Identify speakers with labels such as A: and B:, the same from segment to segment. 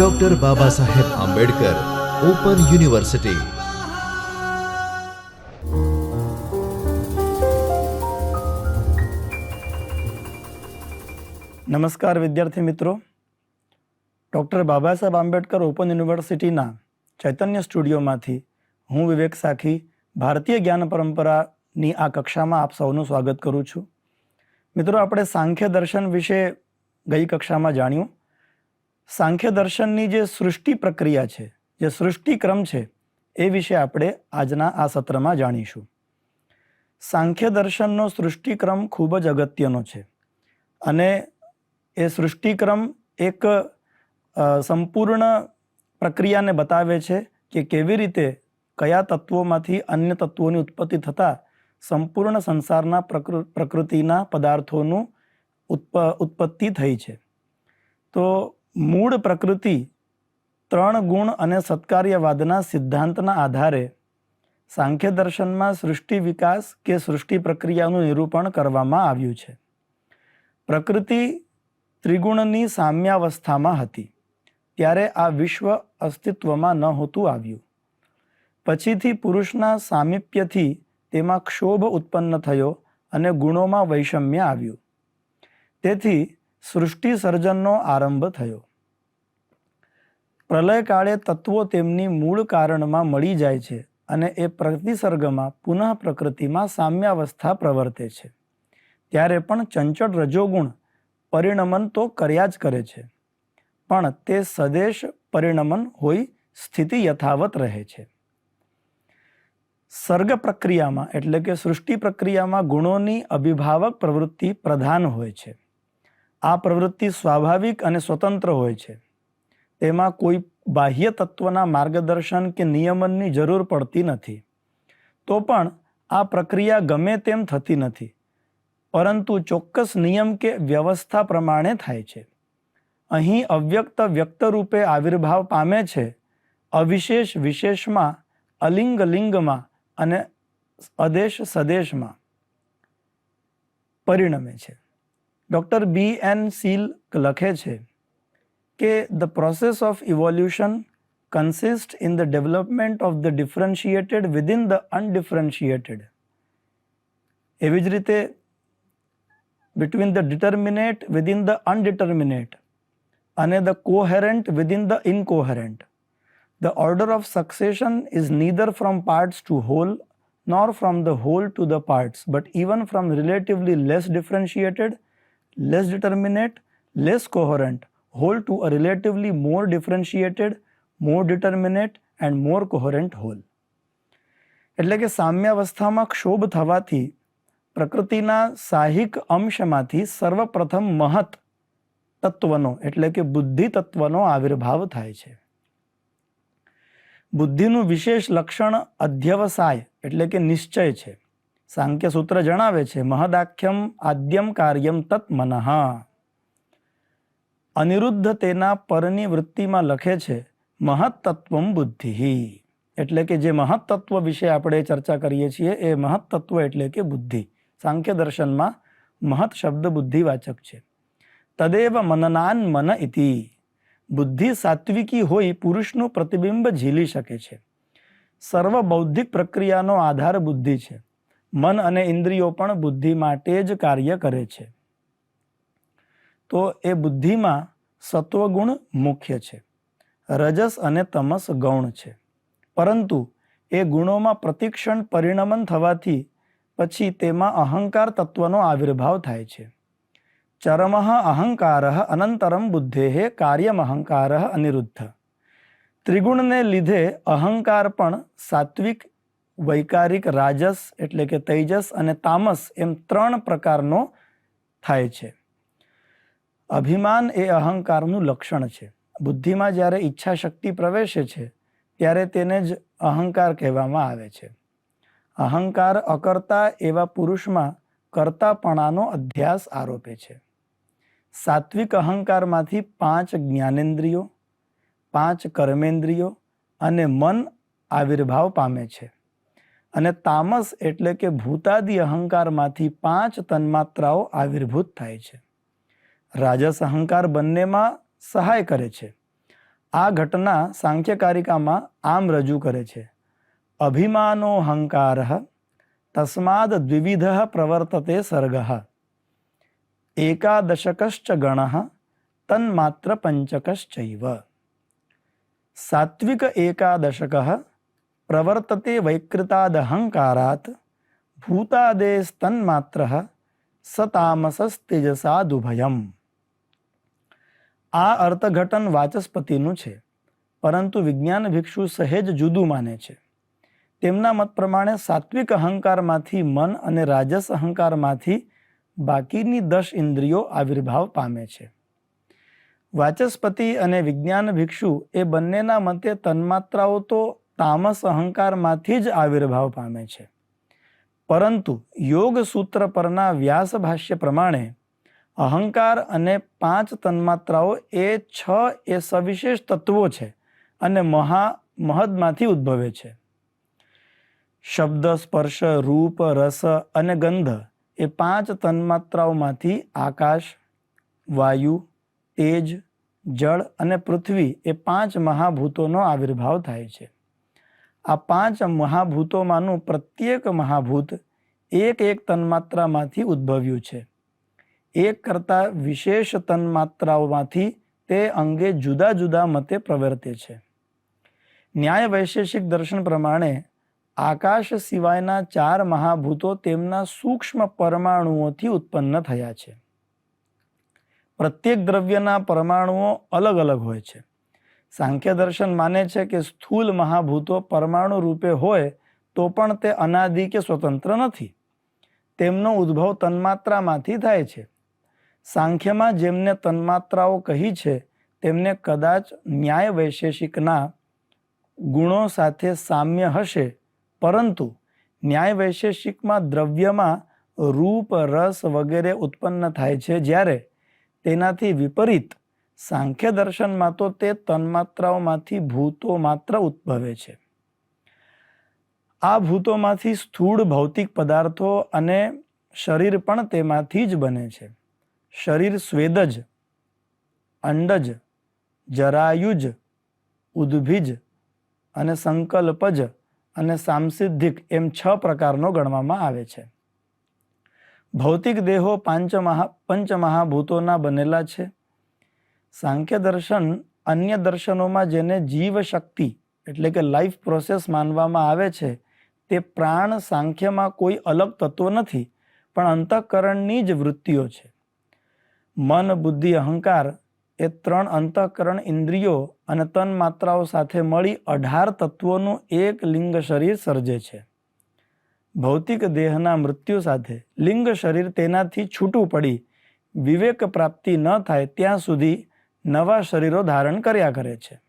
A: Doctor Baba Saheb Ambedkar open university
B: નમસ્કાર વિદ્યાર્થી મિત્રો. ડૉક્ટર બાબા સાહેબ આંબેડકર ઓપન યુનિવર્સિટીના ચૈતન્ય સ્ટુડિયોમાંથી હું વિવેક સાખી, ભારતીય જ્ઞાન પરંપરાની આ કક્ષામાં આપ સૌનું સ્વાગત કરું છું. મિત્રો, આપણે સાંખ્ય દર્શન વિશે ગઈ કક્ષામાં જાણ્યું. સાંખ્ય દર્શનની જે સૃષ્ટિ પ્રક્રિયા છે, જે સૃષ્ટિક્રમ છે, એ વિશે આપણે આજના આ સત્રમાં જાણીશું. સાંખ્ય દર્શનનો સૃષ્ટિક્રમ ખૂબ જ અગત્યનો છે અને એ સૃષ્ટિક્રમ એક સંપૂર્ણ પ્રક્રિયાને બતાવે છે કે કેવી રીતે કયા તત્વોમાંથી અન્ય તત્વોની ઉત્પત્તિ થતાં સંપૂર્ણ સંસારના પ્રકૃ, પ્રકૃતિના પદાર્થોનું ઉત્પ, ઉત્પત્તિ થઈ છે. તો મૂળ પ્રકૃતિ ત્રણ ગુણ અને સત્કાર્યવાદના સિદ્ધાંતના આધારે સાંખ્ય દર્શનમાં સૃષ્ટિ વિકાસ કે સૃષ્ટિ પ્રક્રિયાનું નિરૂપણ કરવામાં આવ્યું છે. પ્રકૃતિ ત્રિગુણની સામ્યાવસ્થામાં હતી, ત્યારે આ વિશ્વ અસ્તિત્વમાં નહોતું આવ્યું. પછીથી પુરુષના સામીપ્યથી તેમાં ક્ષોભ ઉત્પન્ન થયો અને ગુણોમાં વૈષમ્ય આવ્યું. તેથી સૃષ્ટિ સર્જનનો આરંભ થયો. પ્રલયકાળે તત્વો તેમની મૂળ કારણમાં મળી જાય છે અને એ પ્રતિસર્ગમાં પુનઃ પ્રકૃતિમાં સામ્યાવસ્થા પ્રવર્તે છે. ત્યારે પણ ચંચળ રજોગુણ પરિણમન તો કર્યા જ કરે છે. પણ તે સદેશ પરિણમન હોઈ સ્થિતિ યથાવત રહે છે. સર્ગ પ્રક્રિયામાં એટલે કે સૃષ્ટિ પ્રક્રિયામાં ગુણોની અભિભાવક પ્રવૃત્તિ પ્રધાન હોય છે. આ પ્રવૃત્તિ સ્વાભાવિક અને સ્વતંત્ર હોય છે. તેમાં કોઈ બાહ્ય તત્વના માર્ગદર્શન કે નિયમનની જરૂર પડતી નથી. તો પણ આ પ્રક્રિયા ગમે તેમ થતી નથી, પરંતુ ચોક્કસ નિયમ કે વ્યવસ્થા પ્રમાણે થાય છે. અહીં અવ્યક્ત વ્યક્ત રૂપે આવિર્ભાવ પામે છે, અવિશેષ વિશેષમાં, અલિંગ લિંગમાં અને અદેશ સદેશમાં. પરિણમે છે. ડૉક્ટર બી એન સીલ લખે છે કે the process of evolution consist in the development of the differentiated within the undifferentiated એવી જ રીતે between the determinate within the undeterminate and the coherent within the incoherent. The order of succession is neither from parts to whole nor from the whole to the parts, but even from relatively less differentiated, less determinate, less coherent, whole to a relatively more differentiated, more determinate, and more coherent whole. એટલે કે સામ્યાવસ્થામાં ક્ષોભ થવાથી પ્રકૃતિના સાહિક અંશમાંથી સર્વપ્રથમ મહત તત્વનો એટલે કે બુદ્ધિ તત્વનો આવિર્ભાવ થાય છે. બુદ્ધિનું વિશેષ લક્ષણ અધ્યવસાય એટલે કે નિશ્ચય છે. સાંખ્ય સૂત્ર જણાવે છે મહદાખ્યમ આદ્યમ કાર્યમ તત મનઃ અનિરુદ્ધ તેના પરની વૃત્તિમાં લખે છે, મહત્તત્વમ બુદ્ધિ. એટલે કે જે મહત્તત્વ વિશે આપણે ચર્ચા કરીએ છીએ, એ મહત્તત્વ એટલે કે બુદ્ધિ. સાંખ્ય દર્શનમાં મહત શબ્દ બુદ્ધિવાચક છે. તદેવ મનનાન મન ઇતિ. બુદ્ધિ સાત્વિકી હોઈ પુરુષનું પ્રતિબિંબ ઝીલી શકે છે. સર્વ બૌદ્ધિક પ્રક્રિયાનો આધાર બુદ્ધિ છે. મન અને ઇન્દ્રિયો પણ બુદ્ધિ માટે જ કાર્ય કરે છે. તો એ બુદ્ધિમાં સત્વગુણ મુખ્ય છે. રજસ અને તમસ ગૌણ છે. પરંતુ એ ગુણોમાં પ્રતિક્ષણ પરિણમન થવાથી પછી તેમાં અહંકાર તત્વનો આવિર્ભાવ થાય છે. ચરમ અહંકાર અનંતરમ બુદ્ધે કાર્યમ અહંકાર અનિરુદ્ધ. ત્રિગુણને લીધે અહંકાર પણ સાત્વિક, વૈકારિક, રાજસ એટલે કે તૈજસ અને તામસ એમ ત્રણ પ્રકારનો થાય છે. અભિમાન એ અહંકારનું લક્ષણ છે. બુદ્ધિમાં જ્યારે ઈચ્છા શક્તિ પ્રવેશે છે, ત્યારે તેને જ અહંકાર કહેવામાં આવે છે. અહંકાર અકર્તા એવા પુરુષમાં કર્તાપણાનો અધ્યાસ આરોપે છે. સાત્વિક અહંકારમાંથી પાંચ જ્ઞાનેન્દ્રિયો, પાંચ કર્મેન્દ્રિયો અને મન આવિર્ભાવ પામે છે. અને તામસ એટલે કે ભૂતાદિ અહંકારમાંથી પાંચ તન્માત્રાઓ આવિર્ભૂત થાય છે. રાજસ અહંકાર બંનેમાં સહાય કરે છે. આ ઘટના સાંખ્યકારિકામાં આમ રજૂ કરે છે. અભિમાનો અહંકાર તસ્માદ દ્વિવિધ પ્રવર્તતે સર્ગ. એકાદશકશ્ચ ગણ તન્માત્ર પંચકશ્ચૈવ. સાત્વિક એકાદશક પ્રવર્તતે વૈકૃતાદહંકારાત ભૂતાદેસ્તન્માત્ર સતામસસ્તેજસાદુભયમ આ અર્થઘટન વાચસ્પતિનું છે, પરંતુ વિજ્ઞાન ભિક્ષુ સહેજ જુદું માને છે. તેમના મત પ્રમાણે સાત્વિક અહંકારમાંથી મન અને રાજસ અહંકારમાંથી બાકીની દસ ઇન્દ્રિયો આવિર્ભાવ પામે છે. વાચસ્પતિ અને વિજ્ઞાન ભિક્ષુ એ બંનેના મતે તન્માત્રાઓ તો તામસ અહંકારમાંથી જ આવિર્ભાવ પામે છે. પરંતુ યોગ સૂત્ર પરના વ્યાસ ભાષ્ય પ્રમાણે અહંકાર અને પાંચ તન્માત્રાઓ એ છ એ સવિશેષ તત્વો છે અને મહા મહદમાંથી ઉદ્ભવે છે. શબ્દ, સ્પર્શ, રૂપ, રસ અને ગંધ એ પાંચ તન્માત્રાઓમાંથી આકાશ, વાયુ, તેજ, જળ અને પૃથ્વી એ પાંચ મહાભૂતોનો આવિર્ભાવ થાય છે. આ પાંચ મહાભૂતોમાંનું પ્રત્યેક મહાભૂત એક એક તન્માત્રામાંથી ઉદ્ભવ્યું છે. એક કરતાં વિશેષ તન્માત્રાઓમાંથી તે અંગે જુદા જુદા મતે પ્રવર્તે છે. ન્યાય વૈશેષિક દર્શન પ્રમાણે આકાશ સિવાયના ચાર મહાભૂતો તેમના સૂક્ષ્મ પરમાણુઓથી ઉત્પન્ન થયા છે. પ્રત્યેક દ્રવ્યના પરમાણુઓ અલગ અલગ હોય છે. સાંખ્ય દર્શન માને છે કે સ્થૂલ મહાભૂતો પરમાણુ રૂપે હોય તો પણ તે અનાદિ કે સ્વતંત્ર નથી. તેમનો ઉદ્ભવ તન્માત્રામાંથી થાય છે. સાંખ્યમાં જેમને તન્માત્રાઓ કહી છે, તેમને કદાચ ન્યાય વૈશેષિકના ગુણો સાથે સામ્ય હશે. પરંતુ ન્યાય વૈશેષિકમાં દ્રવ્યમાં રૂપ, રસ વગેરે ઉત્પન્ન થાય છે જ્યારે તેનાથી વિપરીત સાંખ્ય દર્શનમાં તો તે તન્માત્રાઓમાંથી ભૂતો માત્ર ઉદ્ભવે છે. આ ભૂતોમાંથી સ્થૂળ ભૌતિક પદાર્થો અને શરીર પણ તેમાંથી જ બને છે. શરીર સ્વેદજ, અંડજ, જરાયુજ, ઉદ્ભિજ અને સંકલ્પજ અને સામસિદ્ધિક એમ છ પ્રકારનો ગણવામાં આવે છે. ભૌતિક દેહો પાંચ મહા પંચ બનેલા છે. સાંખ્ય દર્શન અન્ય દર્શનોમાં જેને જીવ શક્તિ એટલે કે લાઈફ પ્રોસેસ માનવામાં આવે છે, તે પ્રાણ સાંખ્યમાં કોઈ અલગ તત્વ નથી, પણ અંતઃકરણની જ વૃત્તિઓ છે. મન, બુદ્ધિ, અહંકાર એ ત્રણ અંતઃકરણ ઇન્દ્રિયો અને તન માત્રાઓ સાથે મળી અઢાર તત્વોનું એક લિંગ શરીર સર્જે છે. ભૌતિક દેહના મૃત્યુ સાથે લિંગ શરીર તેનાથી છૂટું પડી વિવેક પ્રાપ્તિ ન થાય ત્યાં સુધી નવા શરીરો ધારણ કર્યા કરે છે.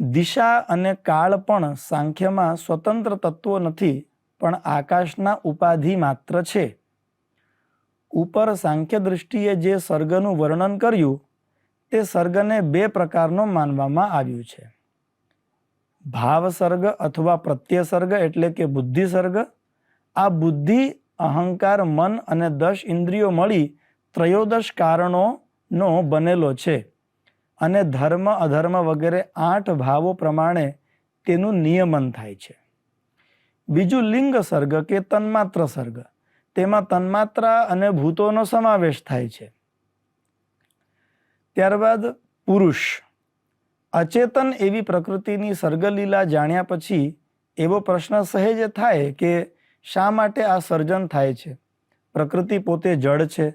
B: દિશા અને કાળ પણ સાંખ્યમાં સ્વતંત્ર તત્વો નથી પણ આકાશના ઉપાધિ માત્ર છે. ઉપર સાંખ્ય દૃષ્ટિએ જે સર્ગનું વર્ણન કર્યું, તે સર્ગને બે પ્રકારનો માનવામાં આવ્યું છે. ભાવ સર્ગ અથવા પ્રત્યસર્ગ એટલે કે બુદ્ધિ સર્ગ આ બુદ્ધિ, અહંકાર, મન અને દશ ઇન્દ્રિયો મળી ત્રયોદશ કારણોનો બનેલો છે અને ધર્મ, અધર્મ વગેરે આઠ ભાવો પ્રમાણે તેનું નિયમન થાય છે. બીજું લિંગ સર્ગ કે તન્માત્ર સર્ગ તેમાં તન્માત્રા અને ભૂતોનો સમાવેશ થાય છે. ત્યારબાદ પુરુષ. અચેતન એવી પ્રકૃતિની સર્ગલીલા જાણ્યા પછી એવો પ્રશ્ન સહેજ થાય કે શા માટે આ સર્જન થાય છે? પ્રકૃતિ પોતે જડ છે,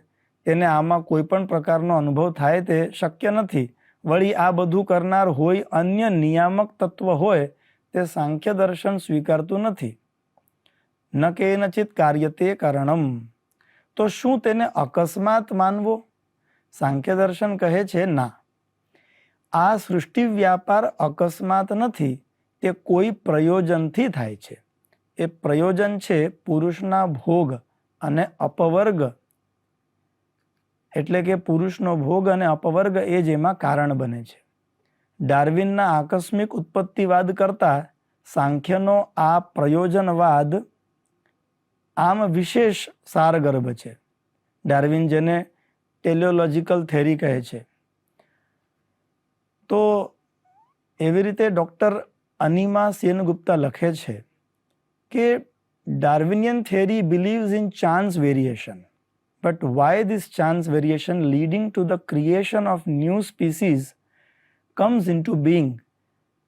B: તેને આમાં કોઈ પણ પ્રકારનો અનુભવ થાય તે શક્ય નથી. વળી આ બધું કરનાર હોય અન્ય નિયામક તત્વ હોય તે સાંખ્ય દર્શન સ્વીકારતું નથી. ન કેનચિત કાર્યતે કારણમ. તો શું તેને અકસ્માત માનવો? સાંખ્ય દર્શન કહે છે, ના. આ સૃષ્ટિ વ્યાપાર અકસ્માત નથી, તે કોઈ પ્રયોજનથી થાય છે. એ પ્રયોજન છે પુરુષના ભોગ અને અપવર્ગ. એટલે કે પુરુષનો ભોગ અને અપવર્ગ એ જ એમાં કારણ બને છે. ડાર્વિનના આકસ્મિક ઉત્પત્તિવાદ કરતાં સાંખ્યનો આ પ્રયોજનવાદ આમ વિશેષ સારગર્ભ છે ડાર્વિન જેને ટેલિયોલોજીકલ થેરી કહે છે તો એવી રીતે ડૉક્ટર અનિમા સેનગુપ્તા લખે છે કે Darwinian theory believes in chance variation but why this chance variation leading to the creation of new species comes into being.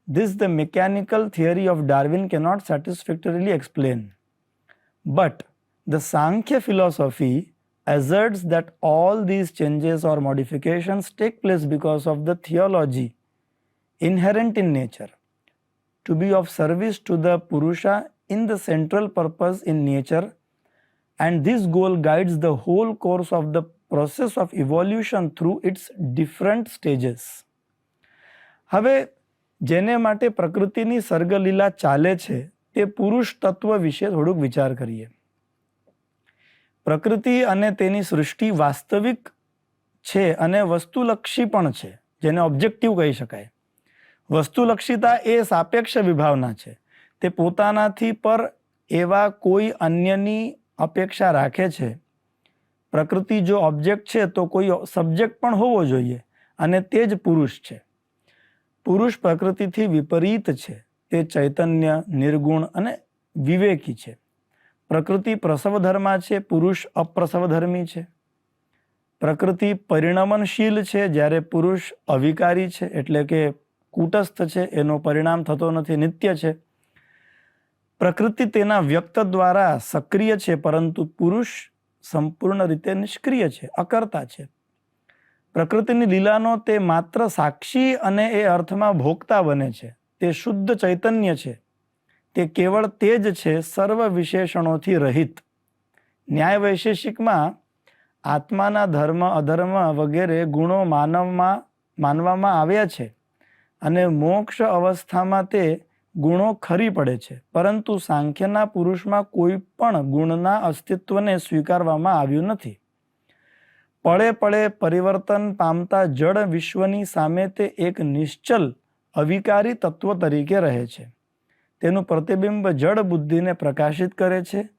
B: This the mechanical theory of Darwin cannot satisfactorily explain. But the Sankhya philosophy asserts that all these changes or modifications take place because of the theology inherent in nature to be of service to the Purusha in the central purpose in nature and this goal guides the whole course of the process of evolution through its different stages. હવે જેને માટે પ્રકૃતિની સર્ગલીલા ચાલે છે તે પુરુષ તત્વ વિશે થોડુંક વિચાર કરીએ. પ્રકૃતિ અને તેની સૃષ્ટિ વાસ્તવિક છે અને વસ્તુલક્ષી પણ છે, જેને ઓબ્જેક્ટિવ કહી શકાય. વસ્તુલક્ષીતા એ સાપેક્ષ વિભાવના છે. તે પોતાનાથી પર એવા કોઈ અન્યની અપેક્ષા રાખે છે. પ્રકૃતિ જો ઓબ્જેક્ટ છે તો કોઈ સબ્જેક્ટ પણ હોવો જોઈએ અને તે જ પુરુષ છે. પુરુષ પ્રકૃતિથી વિપરીત છે. તે ચૈતન્ય, નિર્ગુણ અને વિવેકી છે. પ્રકૃતિ પ્રસવધર્મા છે, પુરુષ અપ્રસવધર્મી છે. પ્રકૃતિ પરિણમનશીલ છે, જ્યારે પુરુષ અવિકારી છે, એટલે કે કૂટસ્થ છે, એનો પરિણામ થતો નથી, નિત્ય છે. પ્રકૃતિ તેના વ્યક્ત દ્વારા સક્રિય છે, પરંતુ પુરુષ સંપૂર્ણ રીતે નિષ્ક્રિય છે, અકર્તા છે. પ્રકૃતિની લીલાનો તે માત્ર સાક્ષી અને એ અર્થમાં ભોગતા બને છે. તે શુદ્ધ ચૈતન્ય છે. તે કેવળ તે જ છે સર્વ વિશેષણોથી રહિત. ન્યાય વૈશેષિકમાં આત્માના ધર્મ, અધર્મ વગેરે ગુણો માનવમાં, માનવામાં આવ્યા છે અને મોક્ષ અવસ્થામાં તે ગુણો ખરી પડે છે. પરંતુ સાંખ્યના પુરુષમાં કોઈ પણ ગુણના અસ્તિત્વને સ્વીકારવામાં આવ્યું નથી. પળે પળે પરિવર્તન પામતા જળ વિશ્વની સામે તે એક નિશ્ચલ અવિકારી તત્વ તરીકે રહે છે. તેનું પ્રતિબિંબ જળ બુદ્ધિને પ્રકાશિત કરે છે.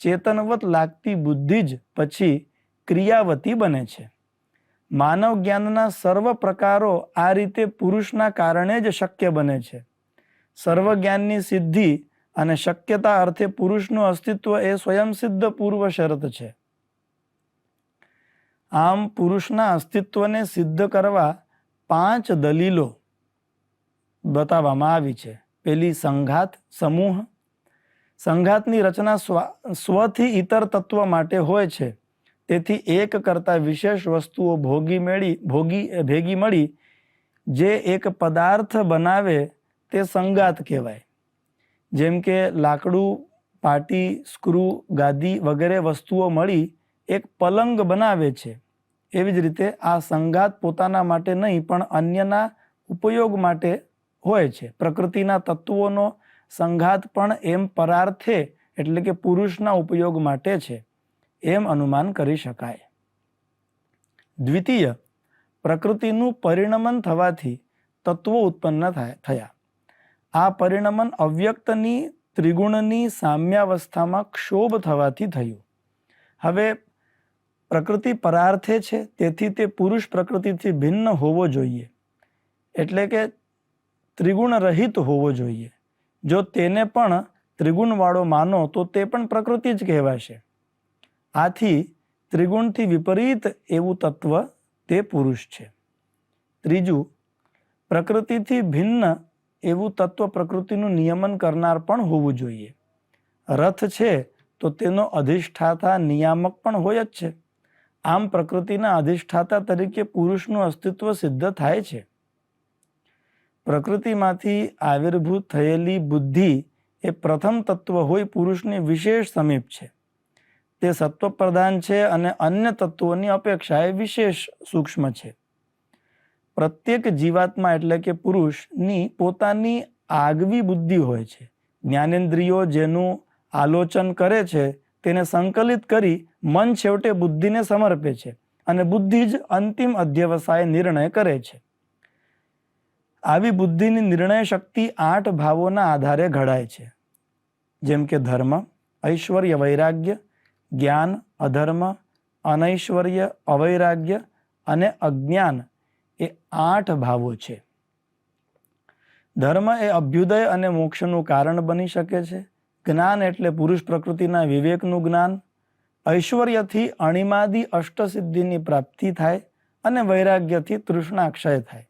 B: ચેતનવત લાગતી બુદ્ધિ જ પછી ક્રિયાવતી બને છે. માનવ જ્ઞાનના સર્વ પ્રકારો આ રીતે પુરુષના કારણે જ શક્ય બને છે. સર્વ જ્ઞાનની સિદ્ધિ અને શક્યતા અર્થે પુરુષનું અસ્તિત્વ એ સ્વયંસિદ્ધ પૂર્વ શરત છે. આમ પુરુષના અસ્તિત્વને સિદ્ધ કરવા પાંચ દલીલો બતાવવામાં આવી છે. પેલી સંઘાત સમૂહ. સંઘાતની રચના સ્વથી ઇતર તત્વ માટે હોય છે. તેથી એક કરતાં વિશેષ વસ્તુઓ ભોગી મેળી, ભોગી, ભેગી મળી, જે એક પદાર્થ બનાવે તે સંગાત કહેવાય. જેમ કે લાકડું, પાટી, સ્ક્રૂ, ગાદી વગેરે વસ્તુઓ મળી એક પલંગ બનાવે છે. એવી જ રીતે આ સંઘાત પોતાના માટે નહીં, પણ અન્યના ઉપયોગ માટે હોય છે. પ્રકૃતિના તત્વોનો સંઘાત પણ એમ પરાર્થે એટલે કે પુરુષના ઉપયોગ માટે છે. એમ અનુમાન કરી શકાય. દ્વિતીય, પ્રકૃતિનું પરિણમન થવાથી તત્વો ઉત્પન્ન થાય, થયા. આ પરિણમન અવ્યક્તની ત્રિગુણની સામ્યાવસ્થામાં ક્ષોભ થવાથી થયું. હવે પ્રકૃતિ પરાર્થે છે, તેથી તે પુરુષ પ્રકૃતિથી ભિન્ન હોવો જોઈએ. એટલે કે ત્રિગુણ રહિત હોવો જોઈએ. જો તેને પણ ત્રિગુણવાળો માનો, તો તે પણ પ્રકૃતિ જ કહેવાશે. આથી ત્રિગુણથી વિપરીત એવું તત્વ તે પુરુષ છે. ત્રીજું, પ્રકૃતિથી ભિન્ન એવું તત્વ પ્રકૃતિનું નિયમન કરનાર પણ હોવું જોઈએ. રથ છે, તો તેનો અધિષ્ઠાતા નિયામક પણ હોય જ છે. આમ પ્રકૃતિના અધિષ્ઠાતા તરીકે પુરુષનું અસ્તિત્વ સિદ્ધ થાય છે. પ્રકૃતિમાંથી આવિર્ભૂત થયેલી બુદ્ધિ એ પ્રથમ તત્વ હોય પુરુષની વિશેષ સમીપ છે. તે સત્વ પ્રધાન છે અને અન્ય તત્વોની અપેક્ષાએ વિશેષ સૂક્ષ્મ છે. પ્રત્યેક જીવાત્મા એટલે કે પુરુષની પોતાની આગવી બુદ્ધિ હોય છે. જ્ઞાનેન્દ્રિયો જેનું આલોચન કરે છે તેને સંકલિત કરી મન છેવટે બુદ્ધિને સમર્પે છે અને બુદ્ધિ જ અંતિમ અધ્યવસાય નિર્ણય કરે છે. આવી બુદ્ધિની નિર્ણય શક્તિ આઠ ભાવોના આધારે ઘડાય છે. જેમ કે ધર્મ, ઐશ્વર્ય, વૈરાગ્ય, જ્ઞાન, અધર્મ, અનૈશ્વર્ય, અવૈરાગ્ય અને અજ્ઞાન એ આઠ ભાવો છે. ધર્મ એ અભ્યુદય અને મોક્ષનું કારણ બની શકે છે. જ્ઞાન એટલે પુરુષ પ્રકૃતિના વિવેકનું જ્ઞાન. ઐશ્વર્યથી અણિમાદી અષ્ટસિદ્ધિની પ્રાપ્તિ થાય અને વૈરાગ્યથી તૃષ્ણાક્ષય થાય.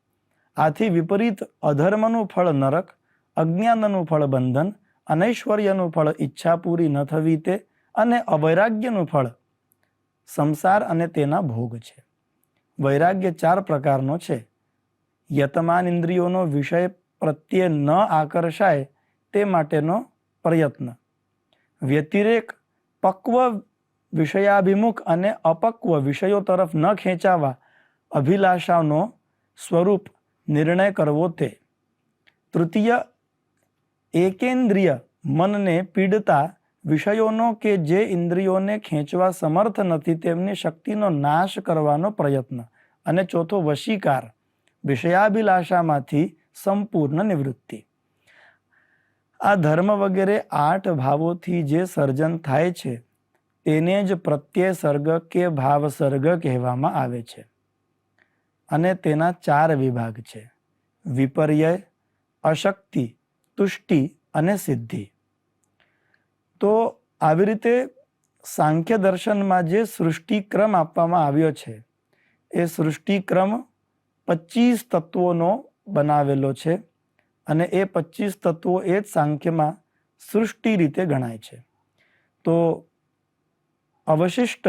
B: આથી વિપરીત અધર્મનું ફળ નરક, અજ્ઞાનનું ફળ બંધન, અનૈશ્વર્યનું ફળ ઈચ્છા પૂરી ન થવી તે અને અવૈરાગ્યનું ફળ સંસાર અને તેના ભોગ છે. વૈરાગ્ય ચાર પ્રકારનો છે. યતમાન ઇન્દ્રિયોનો વિષય પ્રત્યે ન આકર્ષાય તે માટેનો પ્રયત્ન. વ્યતિરેક પક્વ વિષયાભિમુખ અને અપક્વ વિષયો તરફ ન ખેંચાવા અભિલાષાનો સ્વરૂપ નિર્ણય કરવો તે. તૃતીય, એકેન્દ્રિય મનને પીડતા વિષયોનો કે જે ઇન્દ્રિયોને ખેંચવા સમર્થ નથી તેમની શક્તિનો નાશ કરવાનો પ્રયત્ન. અને ચોથો, વશીકાર વિષયાભિલાષામાંથી સંપૂર્ણ નિવૃત્તિ. આ ધર્મ વગેરે આઠ ભાવોથી જે સર્જન થાય છે, તેને જ પ્રત્યય સર્ગ કે ભાવ સર્ગ કહેવામાં આવે છે. અને તેના ચાર વિભાગ છે. વિપર્યય, અશક્તિ, તુષ્ટિ અને સિદ્ધિ. તો આવી રીતે સાંખ્ય દર્શનમાં જે સૃષ્ટિક્રમ આપવામાં આવ્યો છે, એ સૃષ્ટિક્રમ પચીસ તત્વોનો બનાવેલો છે અને એ પચીસ તત્વો એ જ સાંખ્યમાં સૃષ્ટિ રીતે ગણાય છે. તો અવશિષ્ટ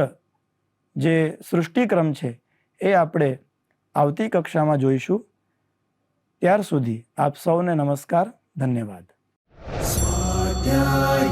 B: જે સૃષ્ટિક્રમ છે, એ આપણે આવતી કક્ષામાં જોઈશું. ત્યાર સુધી આપ સૌને નમસ્કાર ધન્યવાદ.
C: સ્વાધ્યાય